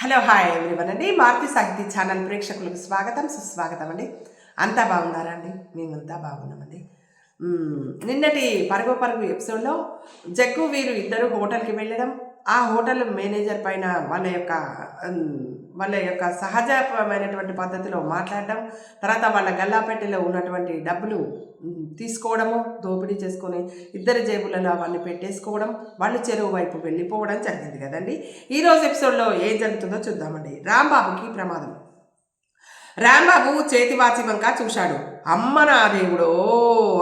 Hello hi everyone అండి. మారుతి సాహితీ channel ప్రేక్షకులకు స్వాగతం సుస్వాగతం అండి. అంతా బాగున్నారా అండి? మేమంతా బాగున్నామండి. నిన్నటి పరుగు పరుగు ఎపిసోడ్లో జగ్గు వీరు ఇద్దరు హోటల్కి వెళ్ళడం ఆ హోటల్ మేనేజర్ పైన వాళ్ళ యొక్క వాళ్ళ యొక్క సహజమైనటువంటి పద్ధతిలో మాట్లాడడం తర్వాత వాళ్ళ గల్లాపెట్టెలో ఉన్నటువంటి డబ్బులు తీసుకోవడము దోపిడీ చేసుకొని ఇద్దరి జేబులలో అవన్నీ పెట్టేసుకోవడం వాళ్ళు చెరువు వైపు వెళ్ళిపోవడం జరిగింది కదండి. ఈరోజు ఎపిసోడ్లో ఏం జరుగుతుందో చూద్దామండి. రాంబాబుకి ప్రమాదం. రాంబాబు చేతివాచి వంక చూశాడు. అమ్మ నా దేవుడు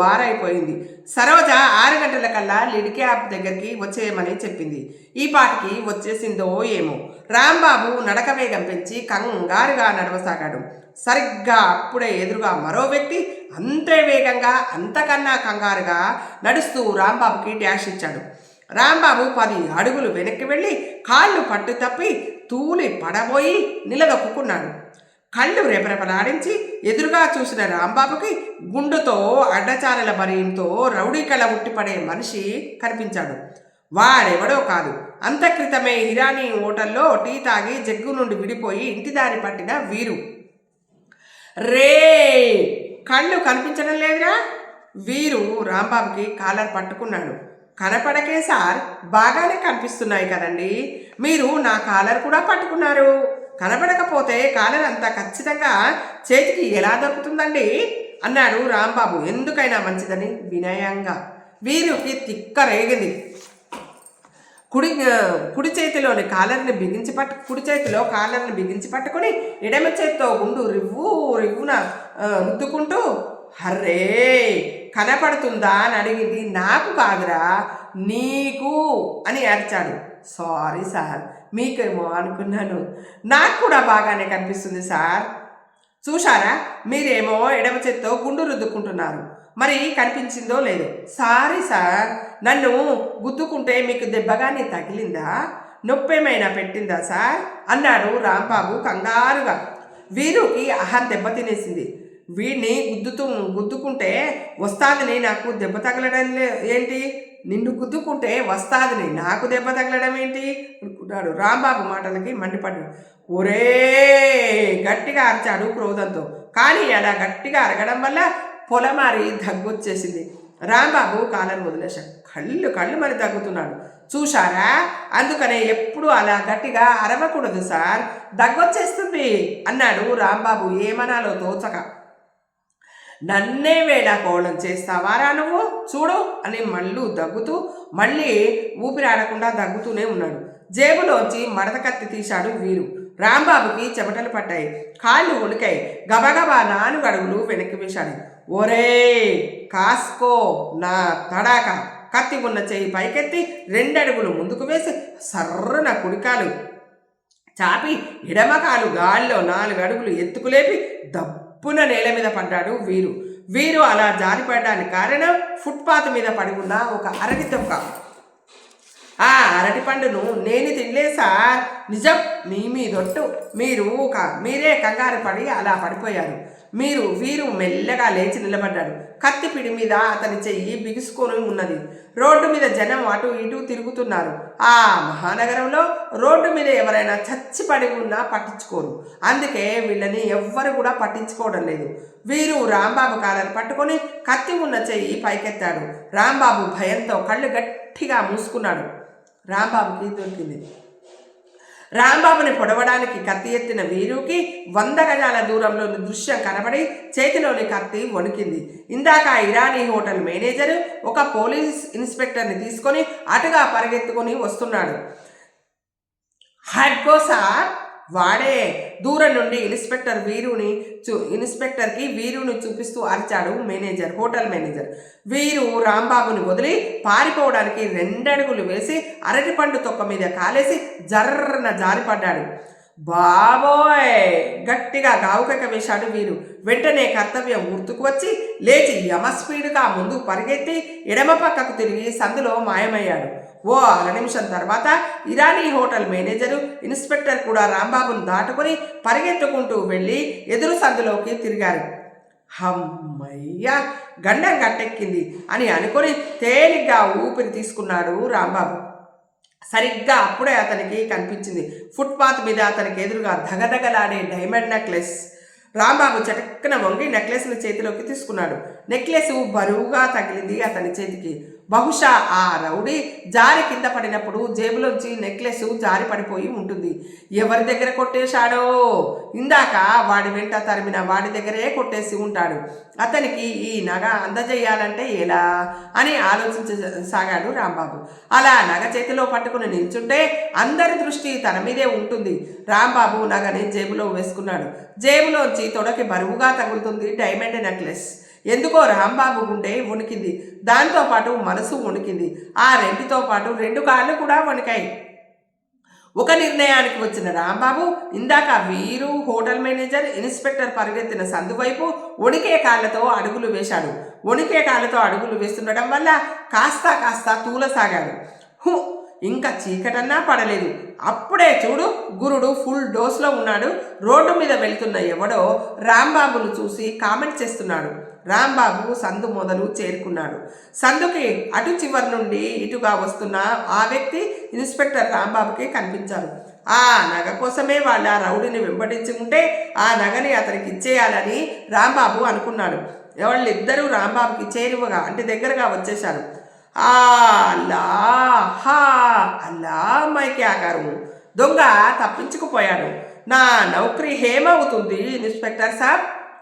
ఆరైపోయింది. సరోజ ఆరు గంటల కల్లా లిడ్ క్యాబ్ దగ్గరికి వచ్చేయమని చెప్పింది. ఈ పాటికి వచ్చేసిందో ఏమో. రాంబాబు నడక వేగం పెంచి కంగారుగా నడవసాగాడు. సరిగ్గా అప్పుడే ఎదురుగా మరో వ్యక్తి అంతే వేగంగా అంతకన్నా కంగారుగా నడుస్తూ రాంబాబుకి డ్యాష్ ఇచ్చాడు. రాంబాబు పది అడుగులు వెనక్కి వెళ్ళి కాళ్ళు పట్టు తప్పి తూలి పడబోయి నిలదొక్కున్నాడు కళ్ళు రెపరెపలాడించి ఎదురుగా చూసిన రాంబాబుకి గుండుతో అడ్డచారల భయంతో రౌడీ కళ ఉట్టిపడే మనిషి కనిపించాడు. వాడెవడో కాదు. అంతక్రితమే హిరానీ హోటల్లో టీ తాగి జగ్గు నుండి విడిపోయి ఇంటి దారి పట్టిన వీరు. రే! కళ్ళు కనిపించడం లేదురా? వీరు రాంబాబుకి కాలర్ పట్టుకున్నాడు. కనపడకే సార్ బాగానే కనిపిస్తున్నాయి కదండి. మీరు నా కాలర్ కూడా పట్టుకున్నారు. కనపడకపోతే కాలనంతా ఖచ్చితంగా చేతికి ఎలా దొరుకుతుందండి అన్నాడు రాంబాబు. ఎందుకైనా మంచిదని వినయంగా. వీరికి తిక్క రేగింది. కుడి కుడి చేతిలోని కాలర్ని బిగించి పట్టు కుడి చేతిలో కాలర్ని బిగించి పట్టుకొని ఎడమ చేతితో గుండు రివ్వు రివ్వున ఆ, రుద్దుకుంటూ హర్రే కనపడుతుందా? అని అడిగింది. నాకు కాదురా నీకు. అని అరిచాడు సారీ సార్ మీకేమో అనుకున్నాను. నాకు కూడా బాగానే కనిపిస్తుంది సార్ చూశారా? మీరేమో ఎడమ చేత్తో గుండు రుద్దుకుంటున్నారు. మరి కనిపించిందో లేదో. సారీ సార్ నన్ను గుద్దుకుంటే మీకు దెబ్బగానే తగిలిందా? నొప్పేమైనా పెట్టిందా సార్ అన్నాడు రాంబాబు కంగారుగా. వీరుకి అహం దెబ్బ తినేసింది. వీడిని గుద్దుతూ గుద్దుకుంటే వస్తాదని నాకు దెబ్బ తగలడం ఏంటి? నిన్ను గుద్దుకుంటే వస్తాదిని నాకు దెబ్బ తగలడం ఏంటి? అనుకున్నాడు రాంబాబు మాటలకి మండిపడ్డాడు. ఒరే! గట్టిగా అరిచాడు క్రోధంతో. కానీ అలా గట్టిగా అరగడం వల్ల పొలమారి దగ్గొచ్చేసింది. రాంబాబు కాలను వదిలేశాడు. కళ్ళు కళ్ళు మరి దగ్గుతున్నాడు చూశారా? అందుకనే ఎప్పుడు అలా గట్టిగా అరవకూడదు సార్. దగ్గొచ్చేస్తుంది అన్నాడు రాంబాబు. ఏమనాలో తోచక. నన్నే వేళాకోళం చేస్తావారా నువ్వు? చూడు అని మళ్ళు దగ్గుతూ మళ్ళీ ఊపిరాడకుండా దగ్గుతూనే ఉన్నాడు. జేబులోంచి మడత కత్తి తీశాడు వీరు. రాంబాబుకి చెమటలు పట్టాయి. కాళ్ళు ఉణికాయి గబగబా నాలుగు అడుగులు వెనక్కి వేశాడు. ఒరే కాస్కో నా తడాక. కత్తి ఉన్న చేయి పైకెత్తి రెండడుగులు ముందుకు వేసి సర్రన కుడికాలు. చాపి ఎడమకాలు గాల్లో నాలుగు అడుగులు ఎత్తుకులేపి దప్పున నేల మీద పడ్డాడు వీరు. వీరు అలా జారిపడడానికి కారణం ఫుట్పాత్ మీద పడి ఉన్న ఒక అరటి తొక్క. ఆ అరటి పండును నేను తినలేదు సార్. నిజం మీ మీదొట్టు. మీరు ఒక మీరే కంగారు పడి అలా పడిపోయారు. మీరు వీరు మెల్లగా లేచి నిలబడ్డాడు. కత్తి పిడి మీద అతని చెయ్యి బిగుసుకొని ఉన్నది. రోడ్డు మీద జనం అటు ఇటు తిరుగుతున్నారు. ఆ మహానగరంలో రోడ్డు మీద ఎవరైనా చచ్చిపడి ఉన్నా పట్టించుకోరు. అందుకే వీళ్ళని ఎవ్వరు కూడా పట్టించుకోవడం లేదు. వీరు రాంబాబు కాలర్ పట్టుకొని కత్తి ఉన్న చెయ్యి పైకెత్తాడు. రాంబాబు భయంతో కళ్ళు గట్టిగా మూసుకున్నాడు. రాంబాబుకి దొరికింది. రాంబాబుని పొడవడానికి కత్తి ఎత్తిన వీరుకి వంద గజాల దూరంలోని దృశ్యం కనబడి చేతిలోని కత్తి వణికింది. ఇందాక ఇరానీ హోటల్ మేనేజర్ ఒక పోలీస్ ఇన్స్పెక్టర్ని తీసుకొని అటుగా పరిగెత్తుకొని వస్తున్నాడు. హడ్గో సార్ వాడే దూరం నుండి ఇన్స్పెక్టర్ వీరుని చూ ఇన్స్పెక్టర్కి వీరుని చూపిస్తూ అరిచాడు మేనేజర్ హోటల్ మేనేజర్. వీరు రాంబాబుని వదిలి పారిపోవడానికి రెండడుగులు వేసి అరటిపండు తొక్క మీద కాలేసి జర్రన జారిపడ్డాడు. బాబోయ్! గట్టిగా గావుకక వేశాడు వీరు. వెంటనే కర్తవ్యం గుర్తుకు వచ్చి లేచి యమ స్పీడ్గా ముందు పరిగెత్తి ఎడమ పక్కకు తిరిగి సందులో మాయమయ్యాడు. ఓ అర నిమిషం తర్వాత ఇరానీ హోటల్ మేనేజరు ఇన్స్పెక్టర్ కూడా రాంబాబును దాటుకొని పరిగెత్తుకుంటూ వెళ్ళి ఎదురు సందులోకి తిరిగారు. హమ్మయ్యా గండం గట్టెక్కింది అని అనుకొని తేలిగ్గా ఊపిరి తీసుకున్నాడు రాంబాబు. సరిగ్గా అప్పుడే అతనికి కనిపించింది. ఫుట్పాత్ మీద అతనికి ఎదురుగా ధగధగలాడే డైమండ్ నెక్లెస్. రాంబాబు చటక్కన వంగి నెక్లెస్ను చేతిలోకి తీసుకున్నాడు. నెక్లెస్ బరువుగా తగిలింది అతని చేతికి. బహుశా ఆ రౌడీ జారి కింద పడినప్పుడు జేబులోంచి నెక్లెస్ జారి పడిపోయి ఉంటుంది. ఎవరి దగ్గర కొట్టేశాడో? ఇందాక వాడి వెంట తరిమిన వాడి దగ్గరే కొట్టేసి ఉంటాడు. అతనికి ఈ నగ అందజేయాలంటే ఎలా? అని ఆలోచించసాగాడు రాంబాబు. అలా నగ చేతిలో పట్టుకుని నిల్చుంటే అందరి దృష్టి తన మీదే ఉంటుంది. రాంబాబు నగని జేబులో వేసుకున్నాడు. జేబులోంచి తొడకి బరువుగా తగులుతుంది డైమండ్ నెక్లెస్. ఎందుకో రాంబాబు గుండె వణికింది. దాంతోపాటు మనసు వణికింది. ఆ రెంటితో పాటు రెండు కాళ్ళు కూడా వణికాయి. ఒక నిర్ణయానికి వచ్చిన రాంబాబు ఇందాక వీరు హోటల్ మేనేజర్ ఇన్స్పెక్టర్ పరిగెత్తిన సందు వైపు వణికే కాళ్ళతో అడుగులు వేశాడు. వణికే కాళ్ళతో అడుగులు వేస్తుండడం వల్ల కాస్త కాస్త తూలసాగాడు. హు! ఇంకా చీకటన్నా పడలేదు. అప్పుడే చూడు గురుడు ఫుల్ డోస్లో ఉన్నాడు. రోడ్డు మీద వెళ్తున్న ఎవడో రాంబాబును చూసి కామెంట్ చేస్తున్నాడు. రాంబాబు సందు మొదలు చేరుకున్నాడు. సందుకి అటు చివరి నుండి ఇటుగా వస్తున్న ఆ వ్యక్తి ఇన్స్పెక్టర్ రాంబాబుకి కనిపించారు ఆ నగ కోసమే వాళ్ళ రౌడీని వెంబడించి ఉంటే ఆ నగని అతనికి ఇచ్చేయాలని రాంబాబు అనుకున్నాడు. వాళ్ళిద్దరూ రాంబాబుకి చేరువగా అంటే దగ్గరగా వచ్చేశారు. ఆ అల్లా హా అల్లా మైకి ఆకారము. దొంగ తప్పించుకుపోయాడు. నా నౌకరీ హేమవుతుంది ఇన్స్పెక్టర్ సాబ్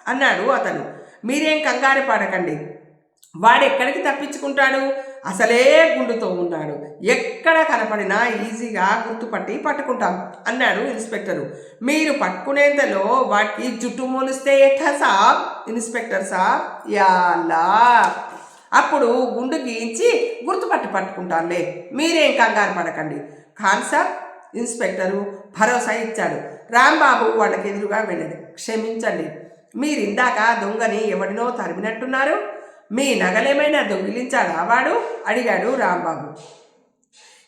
అన్నాడు అతను. మీరేం కంగారు పడకండి. వాడు ఎక్కడికి తప్పించుకుంటాడు? అసలే గుండుతో ఉన్నాడు. ఎక్కడ కనపడినా ఈజీగా గుర్తుపట్టి పట్టుకుంటాం అన్నాడు ఇన్స్పెక్టరు. మీరు పట్టుకునేంతలో వాటికి జుట్టు మొలిస్తే ఎట్లా సాబ్? ఇన్స్పెక్టర్ సాబ్ యాలా. అప్పుడు గుండు గీయించి గుర్తుపట్టి పట్టుకుంటానులే. మీరేం కంగారు పడకండి. ఖాన్ సాబ్ ఇన్స్పెక్టరు భరోసా ఇచ్చాడు. రాంబాబు వాళ్ళకి ఎదురుగా వెళ్ళాడు. క్షమించండి. మీరు ఇందాక దొంగని ఎవడినో తరిమినట్టున్నారు. మీ నగలేమైనా దొంగిలించాలా వాడు? అడిగాడు రాంబాబు.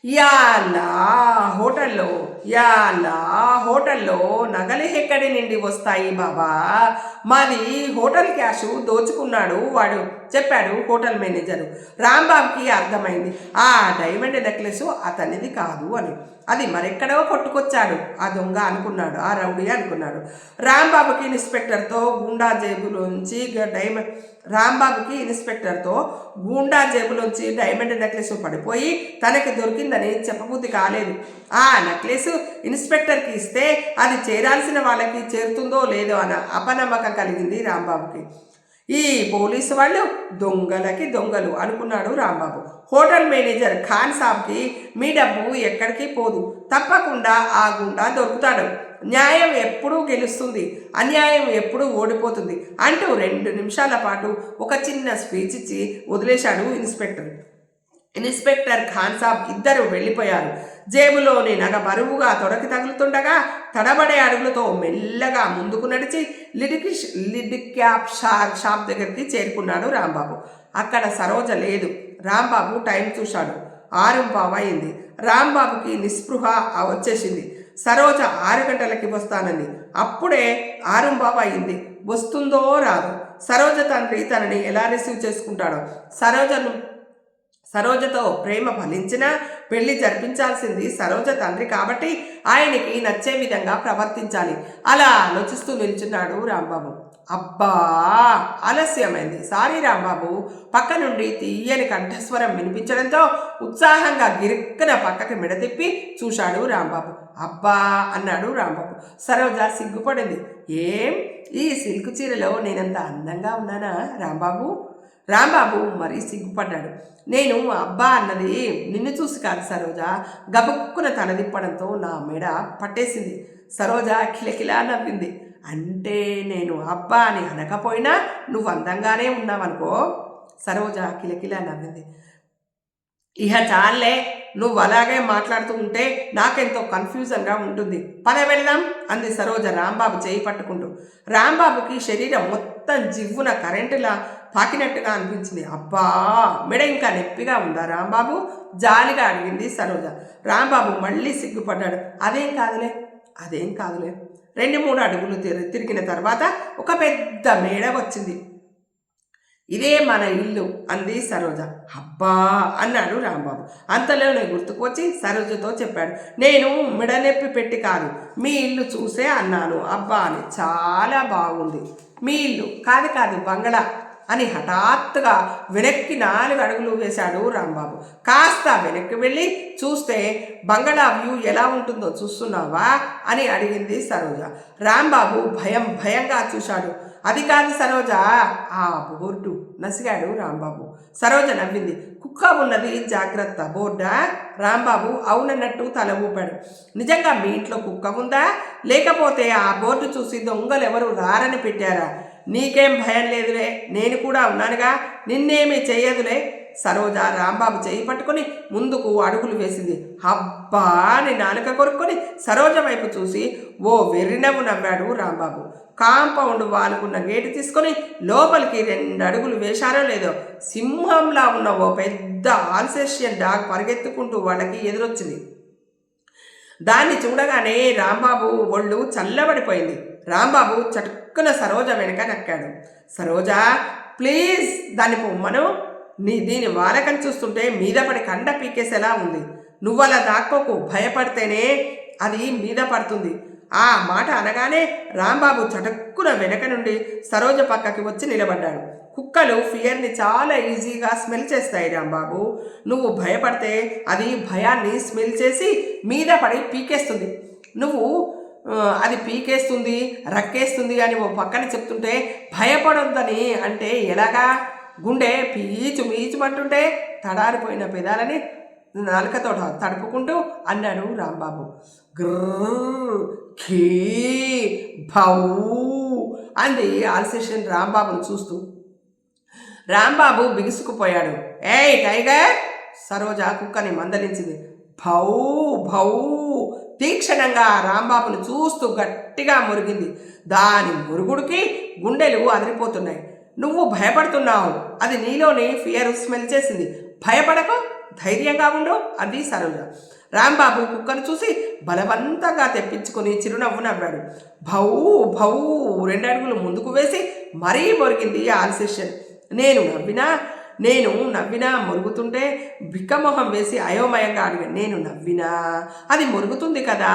యాలా హోటల్లో యాలా హోటల్లో నగలు ఎక్కడి నుండి వస్తాయి బాబా? మాది హోటల్ క్యాష్ దోచుకున్నాడు వాడు చెప్పాడు హోటల్ మేనేజరు. రాంబాబుకి అర్థమైంది. ఆ డైమండ్ నెక్లెస్ అతనిది కాదు అని. అది మరెక్కడో కొట్టుకొచ్చాడు. ఆ దొంగ అనుకున్నాడు. ఆ రౌడీ అనుకున్నాడు. రాంబాబుకి ఇన్స్పెక్టర్తో గుండా జేబులోంచి డైమండ్ రాంబాబుకి ఇన్స్పెక్టర్తో గూండా జేబులోంచి డైమండ్ నెక్లెస్ పడిపోయి తనకి దొరికిందని చెప్పబుద్ధి కాలేదు. ఆ నెక్లెస్ ఇన్స్పెక్టర్కి ఇస్తే అది చేరాల్సిన వాళ్ళకి చేరుతుందో లేదో అన్న అపనమ్మకం కలిగింది రాంబాబుకి. ఈ పోలీసు వాళ్ళు దొంగలకి దొంగలు అనుకున్నాడు రాంబాబు. హోటల్ మేనేజర్ ఖాన్ సాబ్కి మీ డబ్బు ఎక్కడికి పోదు. తప్పకుండా ఆ గుండా దొరుకుతాడు. న్యాయం ఎప్పుడూ గెలుస్తుంది. అన్యాయం ఎప్పుడూ ఓడిపోతుంది. అంటూ రెండు నిమిషాల పాటు ఒక చిన్న స్పీచ్ ఇచ్చి వదిలేశాడు ఇన్స్పెక్టర్. ఇన్స్పెక్టర్ ఖాన్ సాబ్ ఇద్దరు వెళ్ళిపోయారు. జేబులోని నగ బరువుగా తొడకి తగులుతుండగా తడబడే అడుగులతో మెల్లగా ముందుకు నడిచి లిడికి లిడ్ క్యాప్ షార్ షాప్ దగ్గరికి చేరుకున్నాడు రాంబాబు. అక్కడ సరోజ లేదు. రాంబాబు టైం చూశాడు. ఆరు అయింది రాంబాబుకి నిస్పృహ వచ్చేసింది. సరోజ ఆరు గంటలకి వస్తానని. అప్పుడే ఆరు అయింది వస్తుందో రాదు. సరోజ తండ్రి తనని ఎలా రిసీవ్ చేసుకుంటాడో. సరోజను సరోజతో ప్రేమ ఫలించినా పెళ్ళి జరిపించాల్సింది సరోజ తండ్రి కాబట్టి ఆయనకి నచ్చే విధంగా ప్రవర్తించాలి. అలా ఆలోచిస్తూ నిల్చున్నాడు రాంబాబు. అబ్బా! ఆలస్యమైంది. సారీ రాంబాబు. పక్క నుండి తీయని కంఠస్వరం వినిపించడంతో ఉత్సాహంగా గిరుక్కున పక్కకి మిడతిప్పి చూశాడు రాంబాబు. అబ్బా! అన్నాడు రాంబాబు. సరోజ సిగ్గుపడింది. ఏం? ఈ సిల్క్ చీరలో నేనంత అందంగా ఉన్నానా రాంబాబు? రాంబాబు మరీ సిగ్గుపడ్డాడు. నేను అబ్బా అన్నది నిన్ను చూసి కాదు సరోజ. గబుక్కున తనదిప్పడంతో నా మెడ పట్టేసింది. సరోజ కిలకిలా నవ్వింది. అంటే నేను అబ్బా అని అనకపోయినా నువ్వు అందంగానే ఉన్నావనుకో? సరోజ కిలకిలా నవ్వింది. ఇహ చాలే నువ్వు అలాగే మాట్లాడుతూ ఉంటే నాకెంతో కన్ఫ్యూజన్గా ఉంటుంది. పద వెళ్దాం అంది సరోజ రాంబాబు చేయి పట్టుకుంటూ. రాంబాబుకి శరీరం మొత్తం జివ్వున కరెంటులా తాకినట్టుగా అనిపించింది. అబ్బా మెడ ఇంకా నొప్పిగా ఉందా రాంబాబు? జాలిగా అడిగింది సరోజ. రాంబాబు మళ్ళీ సిగ్గుపడ్డాడు. అదేం కాదులే అదేం కాదులే. రెండు మూడు అడుగులు తిరిగిన తర్వాత ఒక పెద్ద మేడ వచ్చింది. ఇదే మన ఇల్లు అంది సరోజ. అబ్బా అన్నాడు రాంబాబు. అంతలోనే గుర్తుకు వచ్చి సరోజతో చెప్పాడు. నేను మిడనెప్పి పెట్టి కాదు మీ ఇల్లు చూసే అన్నాను. అబ్బా అని చాలా బాగుంది. మీ ఇల్లు కాదు కాదు బంగళా. అని హఠాత్తుగా వెనక్కి నాలుగు అడుగులు వేశాడు రాంబాబు. కాస్త వెనక్కి వెళ్ళి చూస్తే బంగళా వ్యూ ఎలా ఉంటుందో చూస్తున్నావా అని అడిగింది సరోజ. రాంబాబు భయం భయంగా చూశాడు. అది కాదు సరోజ ఆ బోర్డు నసిగాడు రాంబాబు. సరోజ నవ్వింది. కుక్క ఉన్నది జాగ్రత్త బోర్డా? రాంబాబు అవునన్నట్టు తల ఊపాడు. నిజంగా మీ ఇంట్లో కుక్క ఉందా? లేకపోతే ఆ బోర్డు చూసి దొంగలు ఎవరు రారని పెట్టారా? నీకేం భయం లేదులే. నేను కూడా ఉన్నానుగా. నిన్నేమీ చేయదులే సరోజ రాంబాబు చేయి పట్టుకొని ముందుకు అడుగులు వేసింది. అబ్బా అని నాలుక కొరుక్కొని సరోజ వైపు చూసి ఓ వెర్రినవ్వు నవ్వాడు రాంబాబు. కాంపౌండ్ వాలుకున్న గేటు తీసుకొని లోపలికి రెండు అడుగులు వేశారో లేదో సింహంలా ఉన్న ఓ పెద్ద ఆల్సేషియన్ డాగ్ పరిగెత్తుకుంటూ వాళ్ళకి ఎదురొచ్చింది. దాన్ని చూడగానే రాంబాబు ఒళ్ళు చల్లబడిపోయింది. రాంబాబు చటుక్కున సరోజ వెనక నక్కాడు. సరోజ ప్లీజ్ దాన్ని పొమ్మను. నీ దీని వాలకం చూస్తుంటే మీద పడి కండ పీకేసేలా ఉంది. నువ్వలా దాక్కోకు భయపడితేనే అది మీద పడుతుంది. ఆ మాట అనగానే రాంబాబు చటుక్కున వెనక నుండి సరోజ పక్కకి వచ్చి నిలబడ్డాడు. కుక్కలు ఫియర్ని చాలా ఈజీగా స్మెల్ చేస్తాయి రాంబాబు. నువ్వు భయపడితే అది భయాన్ని స్మెల్ చేసి మీద పడి పీకేస్తుంది. నువ్వు అది పీకేస్తుంది రక్కేస్తుంది అని ఓ పక్కన చెప్తుంటే భయపడొద్దని అంటే ఎలాగా? గుండె పీచు మీచుమంటుంటే తడారిపోయిన పెదాలని నాలుకతో తడుపుకుంటూ అన్నాడు రాంబాబు. గ్రర్ ఖీ భౌ అంది ఆల్సేషన్ రాంబాబును చూస్తూ. రాంబాబు బిగుసుకుపోయాడు. ఏయ్ టైగర్! సరోజ కుక్కని మందలించింది. భౌ భౌ. తీక్షణంగా రాంబాబును చూస్తూ గట్టిగా మురిగింది. దాని మురుగుడికి గుండెలు అదిరిపోతున్నాయి. నువ్వు భయపడుతున్నావు. అది నీలోని ఫియర్ స్మెల్ చేసింది. భయపడకు. ధైర్యంగా ఉండు అది సరోజ రాంబాబు కుక్కను చూసి బలవంతంగా తెప్పించుకొని చిరునవ్వు నవ్వాడు. భౌ భౌ. రెండడుగులు ముందుకు వేసి మరీ మొరిగింది ఆల్సేషన్ నేను నవ్వినా నేను నవ్వినా మురుగుతుంటే బిక్కమొహం వేసి అయోమయంగా అడిగాను నేను నవ్వినా? అది మురుగుతుంది కదా?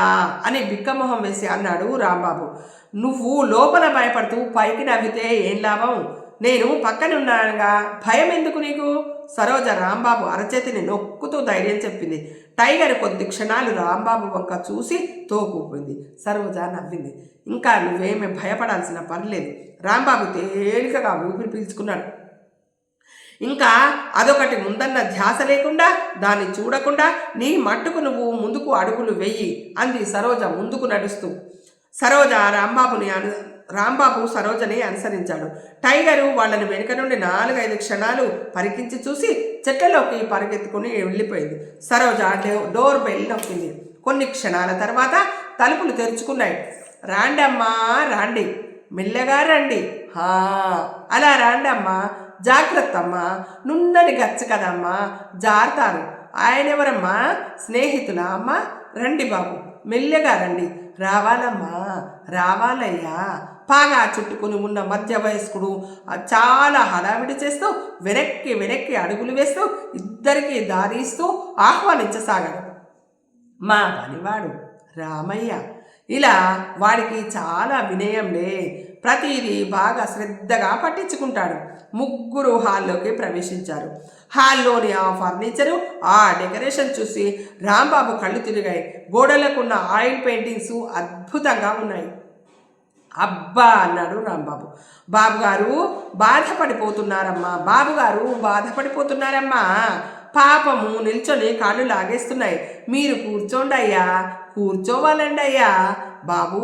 అని బిక్కమొహం వేసి అన్నాడు రాంబాబు. నువ్వు లోపల భయపడుతూ పైకి నవ్వితే ఏం లాభం? నేను పక్కనున్నానుగా భయం ఎందుకు నీకు? సరోజ రాంబాబు అరచేతిని నొక్కుతూ ధైర్యం చెప్పింది. టైగర్ కొద్ది క్షణాలు రాంబాబు వంక చూసి తోకూపింది సరోజ నవ్వింది. ఇంకా నువ్వేమీ భయపడాల్సిన పర్లేదు రాంబాబు తేలికగా ఊపిరి పీల్చుకున్నాడు. ఇంకా అదొకటి ముందన్న ధ్యాస లేకుండా దాన్ని చూడకుండా నీ మట్టుకు నువ్వు ముందుకు అడుగులు వెయ్యి అంది సరోజ ముందుకు నడుస్తూ. సరోజ రాంబాబుని అను రాంబాబు సరోజని అనుసరించాడు. టైగరు వాళ్ళని వెనుక నుండి నాలుగైదు క్షణాలు పరికించి చూసి చెట్లలోకి పరిగెత్తుకుని వెళ్ళిపోయింది. సరోజ డోర్ బెల్ నొక్కింది. కొన్ని క్షణాల తర్వాత తలుపులు తెరుచుకున్నాయి. రాండమ్మా రాండి. మెల్లగా రండి. హా అలా రాండమ్మా జాగ్రత్త అమ్మా నున్నని గచ్చ కదమ్మా జారుతారు. ఆయన ఎవరమ్మా? స్నేహితులా అమ్మా? రండి బాబు మెల్లగా రండి. రావాలమ్మా రావాలయ్యా. పాగా చుట్టుకుని ఉన్న మధ్య వయస్కుడు చాలా హడావిడి చేస్తూ వెనక్కి వెనక్కి అడుగులు వేస్తూ ఇద్దరికి దారి ఇస్తూ ఆహ్వానించసాగాడు. మా పనివాడు రామయ్య. ఇలా వాడికి చాలా వినయంలే ప్రతిదీ బాగా శ్రద్ధగా పట్టించుకుంటాడు. ముగ్గురు హాల్లోకి ప్రవేశించారు. హాల్లోని ఆ ఫర్నిచరు ఆ డెకరేషన్ చూసి రాంబాబు కళ్ళు తిరిగాయి. గోడలకున్న ఆయిల్ పెయింటింగ్స్ అద్భుతంగా ఉన్నాయి. అబ్బా అన్నాడు రాంబాబు. బాబుగారు బాధపడిపోతున్నారమ్మా. బాబుగారు బాధపడిపోతున్నారమ్మా. పాపము నిల్చొని కాళ్ళు లాగేస్తున్నాయి. మీరు కూర్చోండి అయ్యా కూర్చోవాలండి అయ్యా బాబు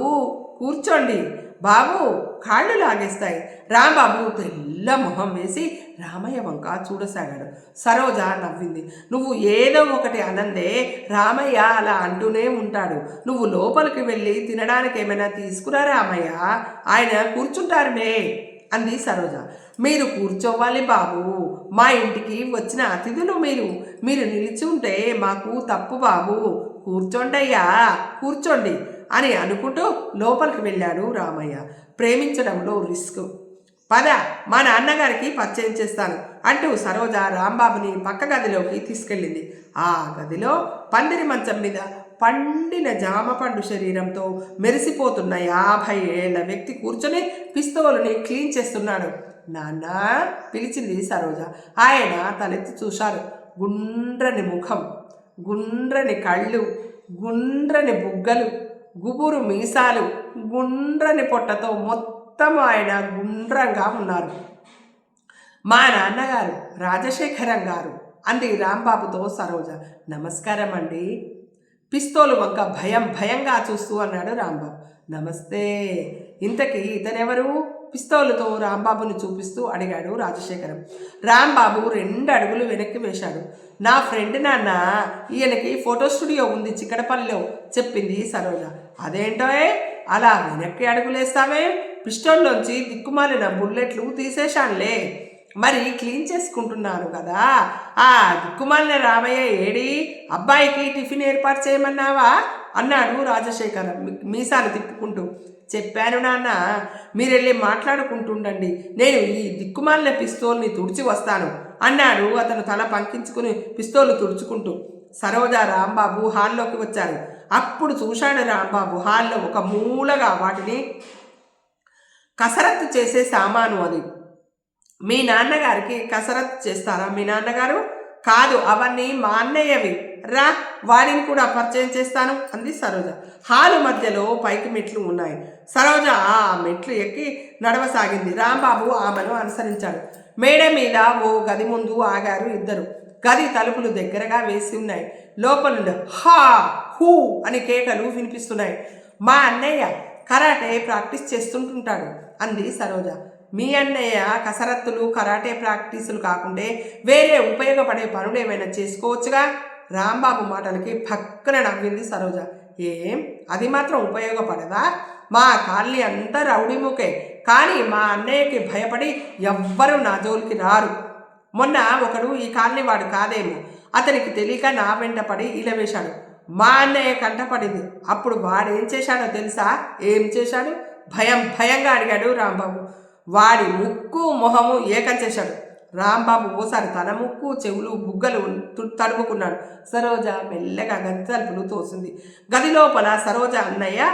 కూర్చోండి. బాబు కాళ్ళు లాగేస్తాయి. రాంబాబు తెల్ల మొహం వేసి రామయ్య వంక చూడసాగాడు. సరోజ నవ్వింది. నువ్వు ఏదో ఒకటి అనందే రామయ్య అలా అంటూనే ఉంటాడు. నువ్వు లోపలికి వెళ్ళి తినడానికి ఏమైనా తీసుకురా రామయ్య. ఆయన కూర్చుంటారునే అంది సరోజ. మీరు కూర్చోవాలి బాబు. మా ఇంటికి వచ్చిన అతిథులు మీరు మీరు నిలిచి ఉంటే మాకు తప్పు బాబు. కూర్చోండయ్యా కూర్చోండి అని అనుకుంటూ లోపలికి వెళ్ళాడు రామయ్య. ప్రేమించడంలో రిస్క్. పద మా నాన్నగారికి పరిచయం చేస్తాను అంటూ సరోజ రాంబాబుని పక్క గదిలోకి తీసుకెళ్ళింది. ఆ గదిలో పందిరి మంచం మీద పండిన జామ పండు శరీరంతో మెరిసిపోతున్న యాభై ఏళ్ళ వ్యక్తి కూర్చొని పిస్తోలుని క్లీన్ చేస్తున్నాడు. నాన్న పిలిచింది సరోజ ఆయన తలెత్తి చూశారు. గుండ్రని ముఖం గుండ్రని కళ్ళు గుండ్రని బుగ్గలు గుబురు మీసాలు గుండ్రని పొట్టతో మొత్తం ఆయన గుండ్రంగా ఉన్నారు. మా నాన్నగారు రాజశేఖరం గారు అంది రాంబాబుతో సరోజ నమస్కారం అండి. పిస్తోలు వంక భయం భయంగా చూస్తూ అన్నాడు రాంబాబు. నమస్తే. ఇంతకీ ఇతనెవరు? పిస్తోలుతో రాంబాబుని చూపిస్తూ అడిగాడు రాజశేఖరం. రాంబాబు రెండు అడుగులు వెనక్కి వేశాడు. నా ఫ్రెండ్ నాన్న ఈయనకి ఫోటో స్టూడియో ఉంది చిక్కడపల్లిలో చెప్పింది సరోజ. అదేంటోయే అలా వెనక్కి అడుగులేస్తావే? పిస్టోల్లోంచి దిక్కుమాలిన బుల్లెట్లు తీసేశానులే. మరి క్లీన్ చేసుకుంటున్నాను కదా. ఆ దిక్కుమాలిన రామయ్య ఏడి? అబ్బాయికి టిఫిన్ ఏర్పాటు చేయమన్నావా? అన్నాడు రాజశేఖరం మీసాలు తిప్పుకుంటూ. చెప్పాను నాన్న మీరెళ్ళి మాట్లాడుకుంటుండండి. నేను ఈ దిక్కుమాలిన పిస్తోల్ని తుడిచి వస్తాను అన్నాడు అతను తల పంకించుకుని పిస్తోలు తుడుచుకుంటూ. సరోజ రాంబాబు హాల్లోకి వచ్చారు. అప్పుడు చూశాడు రాంబాబు హాల్లో ఒక మూలగా వాటిని కసరత్తు చేసే సామాను అది. మీ నాన్నగారికి కసరత్తు చేస్తారా మీ నాన్నగారు? కాదు అవన్నీ మా అన్నయ్యవి. రా వాడిని కూడా పరిచయం చేస్తాను అంది సరోజ. హాలు మధ్యలో పైకి మెట్లు ఉన్నాయి. సరోజ ఆ మెట్లు ఎక్కి నడవసాగింది. రాంబాబు ఆమెను అనుసరించాడు. మేడ మీద ఓ గది ముందు ఆగారు ఇద్దరు. గది తలుపులు దగ్గరగా వేసి ఉన్నాయి. లోపల నుండి హా హూ అని కేకలు వినిపిస్తున్నాయి. మా అన్నయ్య కరాటే ప్రాక్టీస్ చేస్తుంటుంటాడు అంది సరోజ. మీ అన్నయ్య కసరత్తులు కరాటే ప్రాక్టీసులు కాకుంటే వేరే ఉపయోగపడే పనులు ఏమైనా చేసుకోవచ్చుగా? రాంబాబు మాటలకి పక్కన నవ్వింది సరోజ. ఏం? అది మాత్రం ఉపయోగపడదా? మా కాలనీ అంతా రౌడీముకే కానీ మా అన్నయ్యకి భయపడి ఎవ్వరూ నా జోలికి రారు. మొన్న ఒకడు ఈ కాలనీ వాడు కాదేమో. అతనికి తెలియక నా వెంట పడి ఇలా వేశాడు. మా అన్నయ్య కంటపడింది అప్పుడు వాడేం చేశాడో తెలుసా? ఏం చేశాడు? భయం భయంగా అడిగాడు రాంబాబు. వాడి ముక్కు మొహము ఏకం చేశాడు. రాంబాబు ఓసారి తన ముక్కు చెవులు బుగ్గలు తు- తడుముకున్నాడు. సరోజ మెల్లగా గది తలుపులు తోసింది. గది లోపల సరోజ అన్నయ్య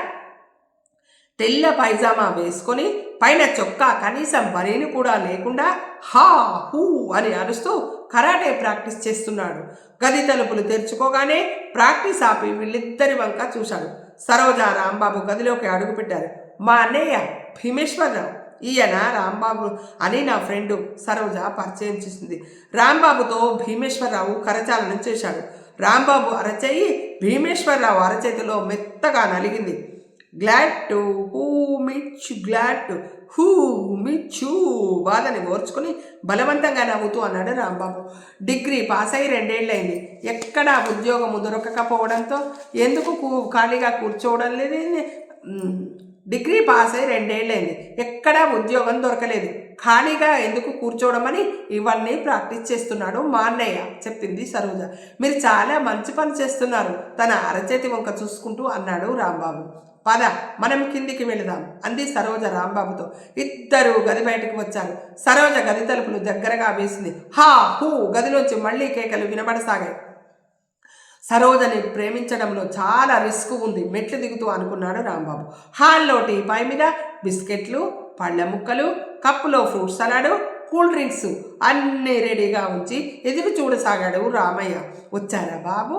తెల్ల పైజామా వేసుకొని పైన చొక్కా కనీసం బనీని కూడా లేకుండా హా హూ అని అరుస్తూ కరాటే ప్రాక్టీస్ చేస్తున్నాడు. గది తలుపులు తెరుచుకోగానే ప్రాక్టీస్ ఆపి వీళ్ళిద్దరి వంక చూశాడు. సరోజ రాంబాబు గదిలోకి అడుగుపెట్టారు. మా అన్నయ్య భీమేశ్వరరావు ఈయన రాంబాబు అని నా ఫ్రెండు సరోజ పరిచయం చేసింది. రాంబాబుతో భీమేశ్వరరావు కరచాలనం చేశాడు. రాంబాబు అరచేయి భీమేశ్వరరావు అరచేతిలో మెత్తగా నలిగింది. గ్లాడ్ టు హూ మిచ్ గ్లాడ్ టు హూ మిచ్చు బాధని ఓర్చుకుని బలవంతంగా నవ్వుతూ అన్నాడు రాంబాబు. డిగ్రీ పాస్ అయ్యి రెండేళ్ళైంది ఎక్కడా ఉద్యోగం దొరకకపోవడంతో ఎందుకు కూ- ఖాళీగా కూర్చోవడం లేదని డిగ్రీ పాస్ అయ్యి రెండేళ్ళైంది. ఎక్కడా ఉద్యోగం దొరకలేదు. ఖాళీగా ఎందుకు కూర్చోవడమని ఇవన్నీ ప్రాక్టీస్ చేస్తున్నాడు మా అన్నయ్య చెప్పింది సరోజ. మీరు చాలా మంచి పని చేస్తున్నారు. తన అరచేతి వంక చూసుకుంటూ అన్నాడు రాంబాబు. పద మనం కిందికి వెళదాం అంది సరోజ రాంబాబుతో. ఇద్దరు గది బయటకు వచ్చారు. సరోజ గది తలుపులు దగ్గరగా వేసింది. హా హూ గదిలోంచి మళ్ళీ కేకలు వినబడసాగాయి. సరోజని ప్రేమించడంలో చాలా రిస్క్ ఉంది. మెట్లు దిగుతూ అనుకున్నాడు రాంబాబు. హాల్లో టీ పై మీద బిస్కెట్లు పళ్ళ ముక్కలు కప్పులో ఫ్రూట్ సలాడు కూల్ డ్రింక్స్ అన్నీ రెడీగా ఉంచి ఎదురు చూడసాగాడు రామయ్య. వచ్చారా బాబు?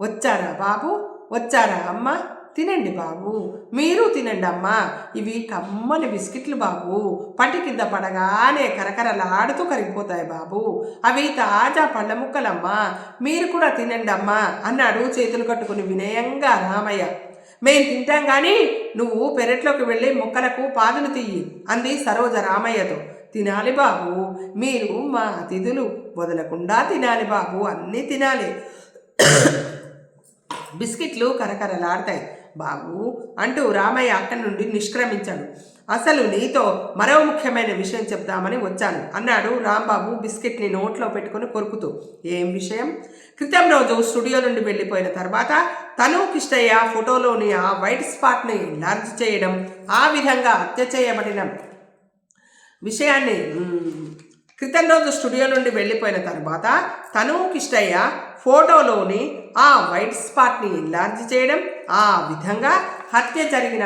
వచ్చారా బాబు? వచ్చారా అమ్మ? తినండి బాబు. మీరు తినండి అమ్మా ఇవి కమ్మని బిస్కెట్లు బాబు. పట్టి కింద పడగానే కరకరలాడుతూ కరిగిపోతాయి బాబు. అవి తాజా పళ్ళ ముక్కలమ్మా. మీరు కూడా తినండి అమ్మా అన్నాడు చేతులు కట్టుకుని వినయంగా రామయ్య. మేం తింటాం కానీ నువ్వు పెరట్లోకి వెళ్ళి ముక్కలకు పాదులు తీయి అంది సరోజ రామయ్యతో. తినాలి బాబు. మీరు మా అతిథులు. వదలకుండా తినాలి బాబు. అన్నీ తినాలి. బిస్కెట్లు కరకరలాడతాయి. బాబు! అంటూ రామయ్య అక్కడి నుండి నిష్క్రమించాడు. అసలు నీతో మరో ముఖ్యమైన విషయం చెప్దామని వచ్చాను. అన్నాడు రాంబాబు బిస్కెట్ని నోట్లో పెట్టుకొని కొరుకుతూ. ఏం విషయం? క్రితం రోజు స్టూడియో నుండి వెళ్ళిపోయిన తర్వాత తను కిష్టయ్య ఫోటోలోని ఆ వైట్ స్పాట్ని లార్జ్ చేయడం ఆ విధంగా హత్య చేయబడిన విషయాన్ని క్రితం రోజు స్టూడియో నుండి వెళ్ళిపోయిన తర్వాత తను కిష్టయ్య ఫోటోలోని ఆ వైట్ స్పాట్ని ఇన్లార్జ్ చేయడం ఆ విధంగా హత్య జరిగిన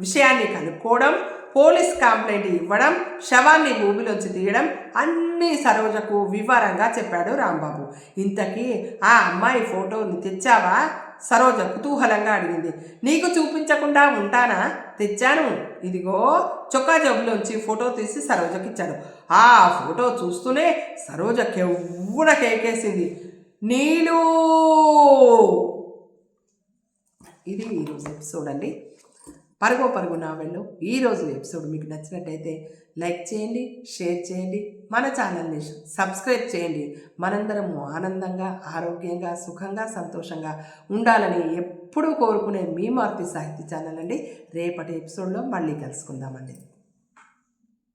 విషయాన్ని కనుక్కోవడం పోలీస్ కంప్లైంట్ ఇవ్వడం శవాన్ని భూమిలోంచి తీయడం అన్నీ సరోజకు వివరంగా చెప్పాడు రాంబాబు. ఇంతకీ ఆ అమ్మాయి ఫోటోని తెచ్చావా? సరోజ కుతూహలంగా అడిగింది. నీకు చూపించకుండా ఉంటానా? తెచ్చాను. ఇదిగో చొక్కా జబ్బులోంచి ఫోటో తీసి సరోజకి ఇచ్చాడు. ఆ ఫోటో చూస్తూనే సరోజ కెవ్వున కేకేసింది. నీలు! ఇది ఈరోజు ఎపిసోడ్ అండి. పరుగు పరుగు నావెల్లో ఈరోజు ఎపిసోడ్ మీకు నచ్చినట్టయితే లైక్ చేయండి షేర్ చేయండి మన ఛానల్ని సబ్స్క్రైబ్ చేయండి. మనందరము ఆనందంగా ఆరోగ్యంగా సుఖంగా సంతోషంగా ఉండాలని ఎప్పుడూ కోరుకునే మీ మారుతి సాహిత్య ఛానల్ అండి. రేపటి ఎపిసోడ్లో మళ్ళీ కలుసుకుందామండి.